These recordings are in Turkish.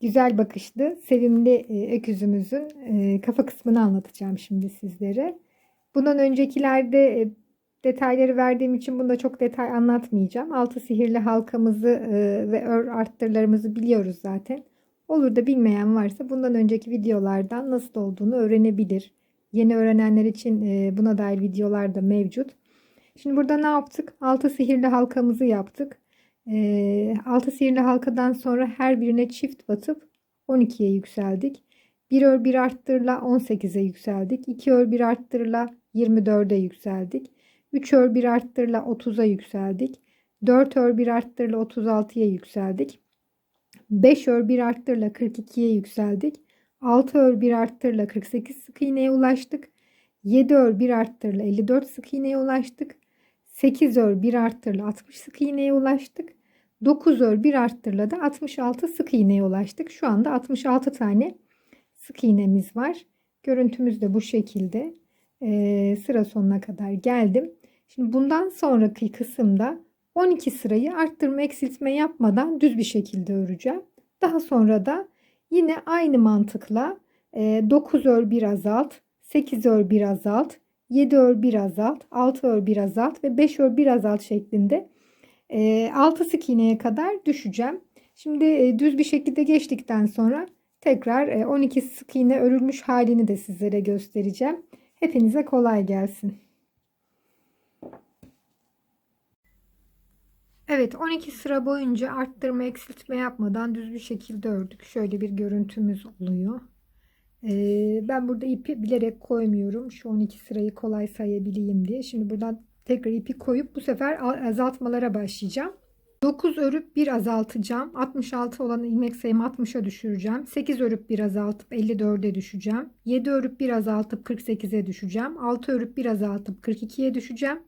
güzel bakışlı, sevimli e, öküzümüzün e, kafa kısmını anlatacağım şimdi sizlere. Bundan öncekilerde e, detayları verdiğim için bunda çok detay anlatmayacağım. Altı sihirli halkamızı ve ör arttırlarımızı biliyoruz zaten. Olur da bilmeyen varsa bundan önceki videolardan nasıl olduğunu öğrenebilir. Yeni öğrenenler için buna dair videolar da mevcut. Şimdi burada ne yaptık? Altı sihirli halkamızı yaptık. E, altı sihirli halkadan sonra her birine çift batıp 12'ye yükseldik. Bir ör bir arttırla 18'e yükseldik. 2 ör bir arttırla 24'e yükseldik. 3 ör bir arttırla 30'a yükseldik. 4 ör bir arttırla 36'ya yükseldik. 5 ör bir arttırla 42'ye yükseldik. 6 ör bir arttırla 48 sık iğneye ulaştık. 7 ör bir arttırla 54 sık iğneye ulaştık. 8 ör bir arttırla 60 sık iğneye ulaştık. 9 ör bir arttırla da 66 sık iğneye ulaştık. Şu anda 66 tane sık iğnemiz var. Görüntümüz de bu şekilde. Ee, sıra sonuna kadar geldim. Şimdi bundan sonraki kısımda 12 sırayı arttırma eksiltme yapmadan düz bir şekilde öreceğim. Daha sonra da yine aynı mantıkla 9 e, ör bir azalt, 8 ör bir azalt, 7 ör bir azalt, 6 ör bir azalt ve 5 ör bir azalt şeklinde 6 e, sık iğneye kadar düşeceğim. Şimdi düz bir şekilde geçtikten sonra tekrar 12 sık iğne örülmüş halini de sizlere göstereceğim. Hepinize kolay gelsin. Evet 12 sıra boyunca arttırma eksiltme yapmadan düz bir şekilde ördük. Şöyle bir görüntümüz oluyor. Ben burada ipi bilerek koymuyorum. Şu 12 sırayı kolay sayabileyim diye. Şimdi buradan tekrar ipi koyup bu sefer azaltmalara başlayacağım. 9 örüp bir azaltacağım. 66 olan ilmek sayımı 60'a düşüreceğim. 8 örüp bir azaltıp 54'e düşeceğim. 7 örüp bir azaltıp 48'e düşeceğim. 6 örüp bir azaltıp 42'ye düşeceğim.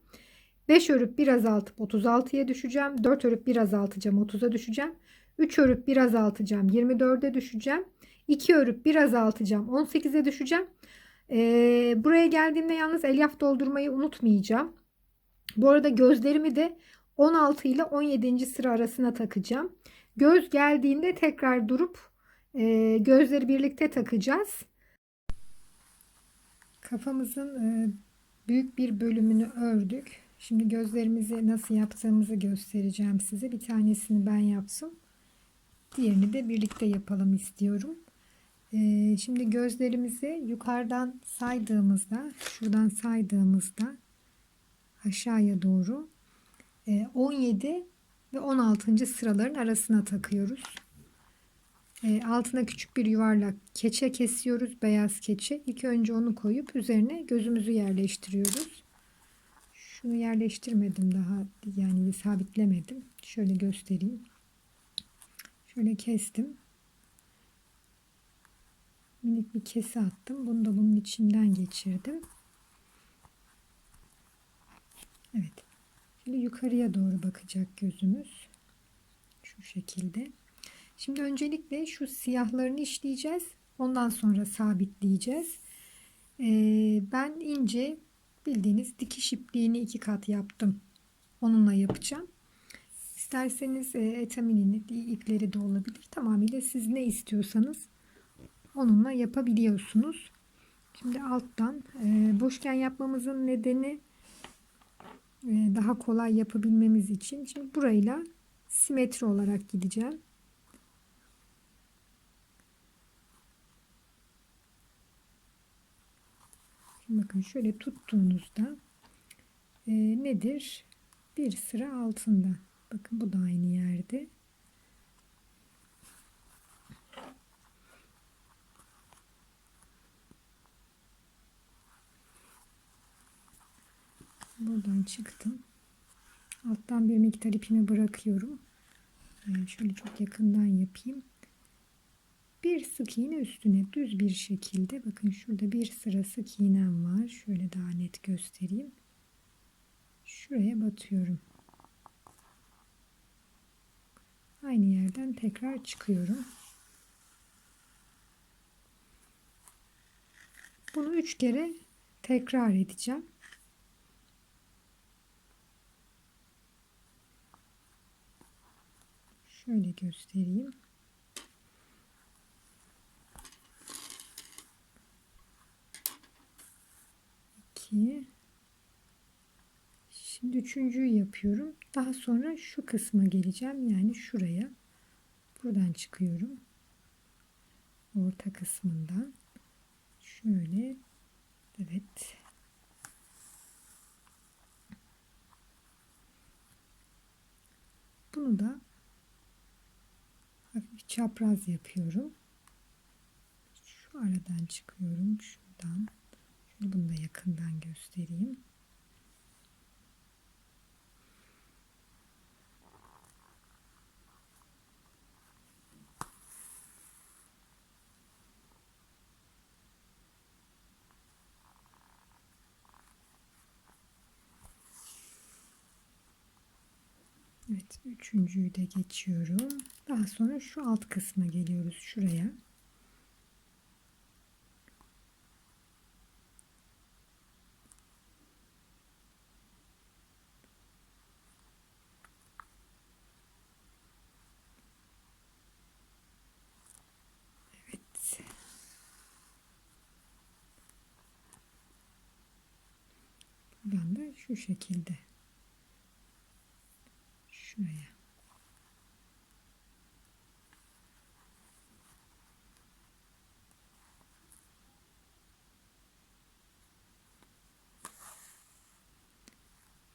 5 örüp bir azaltıp 36'ya düşeceğim. 4 örüp bir azaltacağım 30'a düşeceğim. 3 örüp bir azaltacağım 24'e düşeceğim. 2 örüp bir azaltacağım 18'e düşeceğim. Ee, buraya geldiğimde yalnız elyaf doldurmayı unutmayacağım. Bu arada gözlerimi de 16 ile 17. sıra arasına takacağım. Göz geldiğinde tekrar durup e, gözleri birlikte takacağız. Kafamızın e, büyük bir bölümünü ördük. Şimdi gözlerimizi nasıl yaptığımızı göstereceğim size. Bir tanesini ben yaptım. Diğerini de birlikte yapalım istiyorum. Ee, şimdi gözlerimizi yukarıdan saydığımızda, şuradan saydığımızda aşağıya doğru 17 e, ve 16. sıraların arasına takıyoruz. E, altına küçük bir yuvarlak keçe kesiyoruz. Beyaz keçe. İlk önce onu koyup üzerine gözümüzü yerleştiriyoruz. Şunu yerleştirmedim daha yani sabitlemedim. Şöyle göstereyim. Şöyle kestim. Minik bir kese attım. Bunu da bunun içinden geçirdim. Evet. Şimdi yukarıya doğru bakacak gözümüz. Şu şekilde. Şimdi öncelikle şu siyahlarını işleyeceğiz. Ondan sonra sabitleyeceğiz. Ee, ben ince bildiğiniz dikiş ipliğini iki kat yaptım. Onunla yapacağım. İsterseniz e, etaminini ipleri de olabilir. Tamamıyla siz ne istiyorsanız onunla yapabiliyorsunuz. Şimdi alttan e, boşken yapmamızın nedeni daha kolay yapabilmemiz için. Şimdi burayla simetri olarak gideceğim. Bakın şöyle tuttuğunuzda e, nedir? Bir sıra altında. Bakın bu da aynı yerde. Buradan çıktım. Alttan bir miktar ipimi bırakıyorum. Yani şöyle çok yakından yapayım. Bir sık iğne üstüne düz bir şekilde bakın şurada bir sıra sık iğnem var. Şöyle daha net göstereyim. Şuraya batıyorum. Aynı yerden tekrar çıkıyorum. Bunu üç kere tekrar edeceğim. Şöyle göstereyim. İki. Şimdi üçüncüyü yapıyorum. Daha sonra şu kısma geleceğim. Yani şuraya. Buradan çıkıyorum. Orta kısmından. Şöyle. Evet. Bunu da çapraz yapıyorum. Şu aradan çıkıyorum. Şuradan. Şöyle bunu da yakından göstereyim. Evet, üçüncüyü de geçiyorum. Daha sonra şu alt kısma geliyoruz. Şuraya. Evet. Buradan da şu şekilde şuraya.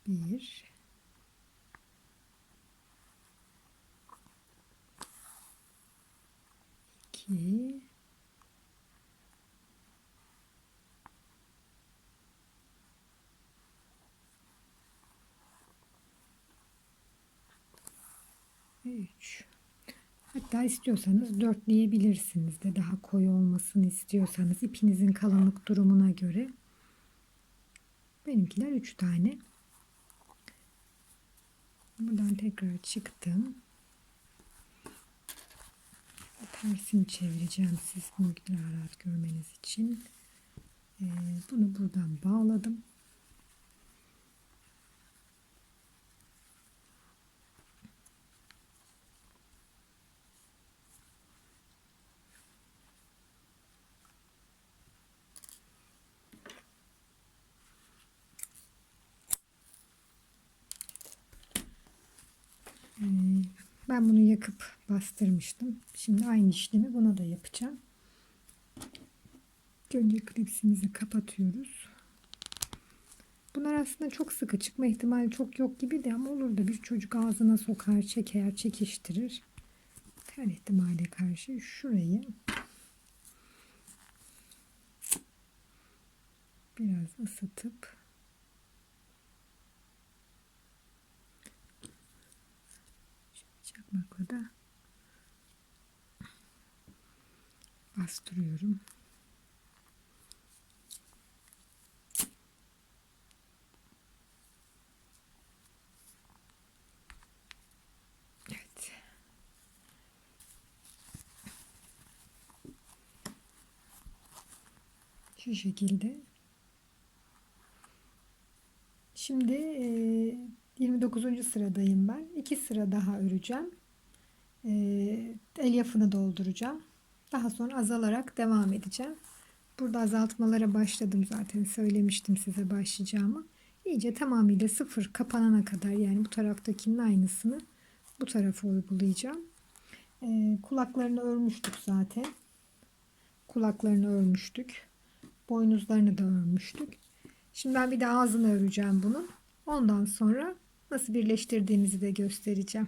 Bir. iki, üç. Hatta istiyorsanız dörtleyebilirsiniz de daha koyu olmasını istiyorsanız ipinizin kalınlık durumuna göre. Benimkiler üç tane. Buradan tekrar çıktım. Tersini çevireceğim siz bunu daha rahat görmeniz için. Ee, bunu buradan bağladım. Ee, Ben bunu yakıp bastırmıştım. Şimdi aynı işlemi buna da yapacağım. Önce klipsimizi kapatıyoruz. Bunlar aslında çok sıkı çıkma ihtimali çok yok gibi de ama olur da bir çocuk ağzına sokar, çeker, çekiştirir. Her ihtimale karşı şurayı biraz ısıtıp çakmakla da bastırıyorum. Evet. Şu şekilde. Şimdi e, 29. sıradayım ben. 2 sıra daha öreceğim. E, elyafını dolduracağım. Daha sonra azalarak devam edeceğim. Burada azaltmalara başladım zaten söylemiştim size başlayacağımı. İyice tamamıyla sıfır kapanana kadar yani bu taraftakinin aynısını bu tarafa uygulayacağım. E, kulaklarını örmüştük zaten. Kulaklarını örmüştük. Boynuzlarını da örmüştük. Şimdi ben bir de ağzını öreceğim bunun. Ondan sonra nasıl birleştirdiğimizi de göstereceğim.